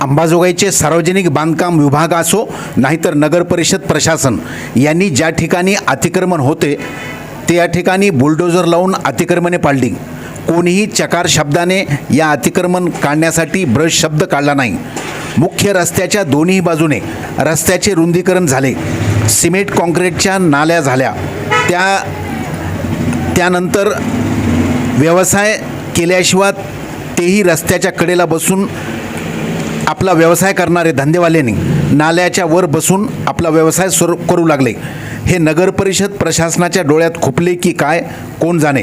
अंबाजोगाईचे सार्वजनिक बांधकाम विभाग असो नाहीतर नगर परिषद प्रशासन यांनी ज्या ठिकाणी अतिक्रमण होते त्या ठिकाणी बुलडोजर लावून अतिक्रमणे पाळली कोणीही चकार शब्दाने या अतिक्रमण काढण्यासाठी ब्रश शब्द काढला नाही. मुख्य रस्त्याच्या दोन्ही बाजूने रस्त्याचे रुंदीकरण झाले. सिमेंट कॉन्क्रीटच्या नाल्या झाल्या. त्या त्यानंतर व्यवसाय केल्याशिवाय तेही रस्त्याच्या कडेला बसून आपला व्यवसाय करणारे धंदेवाल्यांनी नाल्याच्या वर बसून आपला व्यवसाय सुरू करू लागले. हे नगर परिषद प्रशासनाच्या डोळ्यात खुपले की काय कोण जाणे?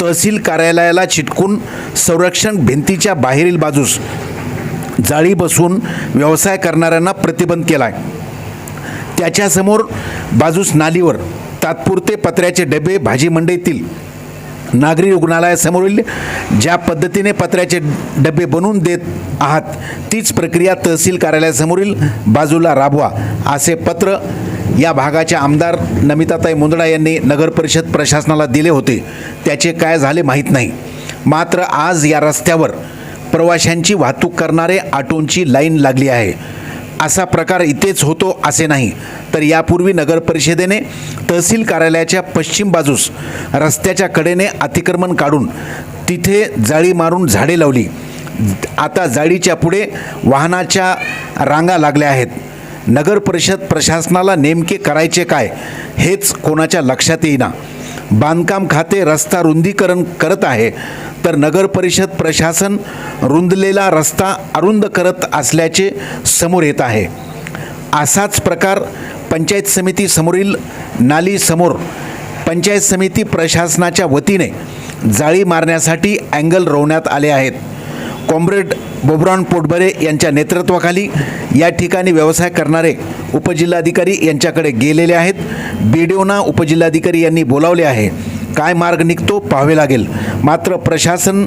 तहसील कार्यालयाला चिटकून संरक्षण भिंतीच्या बाहेरील बाजूस जाळी बसून व्यवसाय करणाऱ्यांना प्रतिबंध केला आहे त्याच्यासमोर बाजूस नालीवर तात्पुरते पत्र्याचे डबे भाजी मंडईतील नागरी रुग्णालयासमोरील ज्या पद्धतीने पत्र्याचे डबे बनवून देत आहात तीच प्रक्रिया तहसील कार्यालयासमोरील बाजूला राबवा असे पत्र या भागाच्या आमदार नमिताताई मुंदडा यांनी नगरपरिषद प्रशासनाला दिले होते. त्याचे काय झाले माहीत नाही. मात्र आज या रस्त्यावर प्रवाशांची वाहतूक करणारे ऑटोंची लाईन लागली आहे. असा प्रकार इथेच होतो असे नाही. तर यापूर्वी नगर परिषदेने तहसील कार्यालयाच्या पश्चिम बाजूस रस्त्याच्या कडेने अतिक्रमण काढून तिथे जाळी मारून झाडे लावली. आता जाळीच्या पुढे वाहनाच्या रांगा लागल्या आहेत. नगर परिषद प्रशासनाला नेमके करायचे काय हेच कोणाच्या लक्षात येईना. बांधकाम खाते रस्ता रुंदीकरण करत आहे तर नगर परिषद प्रशासन रुंदलेला रस्ता अरुंद करत असल्याचे समोर येत आहे. असाच प्रकार पंचायत समिती समोरील नालीसमोर पंचायत समिती प्रशासनाच्या वतीने जाळी मारण्यासाठी अँगल रोवण्यात आले आहेत. कॉम्रेड बोबरॉन पोटबरे यांच्या नेतृत्वाखाली या ठिकाणी व्यवसाय करणारे उपजिल्हाधिकारी यांच्याकडे गेलेले आहेत. बीडीओना उपजिल्हाधिकारी यांनी बोलावले आहे. काय मार्ग निघतो पाहावे लागेल. मात्र प्रशासन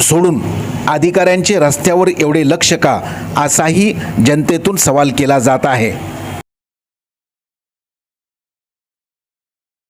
सोडून अधिकाऱ्यांचे रस्त्यावर एवढे लक्ष का? असाही जनतेतून सवाल केला जात आहे.